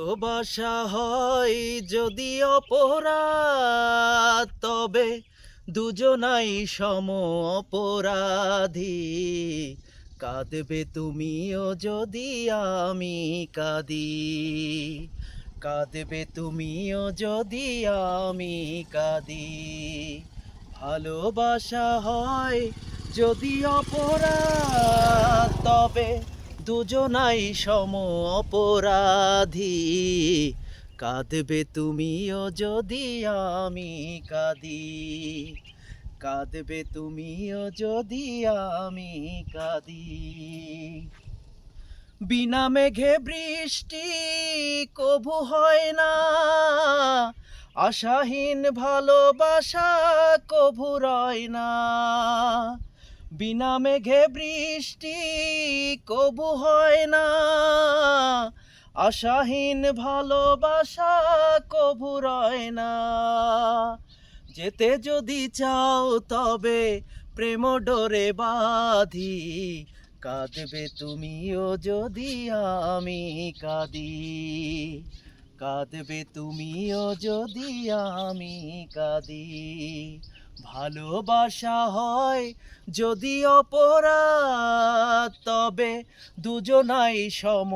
ভালোবাসা হয় যদি অপরাধ, তবে দুজনাই সম অপরাধী। কাঁদবে তুমিও যদি আমি কাঁদি, কাঁদবে তুমিও যদি আমি কাঁদি। ভালোবাসা হয় যদি অপরাধ, তবে দুজনাই সম অপরাধী। কাঁদবে তুমিও যদি আমি কাঁদি। কাঁদবে তুমিও যদি আমি কাঁদি। বিনা মেঘে বৃষ্টি কভু হয় না। আশাহীন ভালোবাসা কভু রয় না। বিনা মেঘে বৃষ্টি কবু হয় না। আশাহীন ভালোবাসা কভু রয় না। যেতে যদি চাও তবে প্রেম ডোরে বাঁধি। কাঁদবে তুমিও যদি আমি কাঁদি। কাঁদবে তুমিও যদি আমি কাঁদি। ভালোবাসা হয়, যদি অপরাধ, তবে দুজনাই সম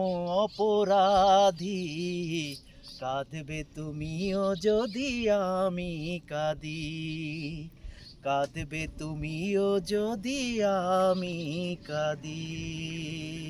অপরাধী। কাঁদবে তুমিও যদি আমি কাঁদি, কাঁদবে তুমিও যদি আমি কাঁদি।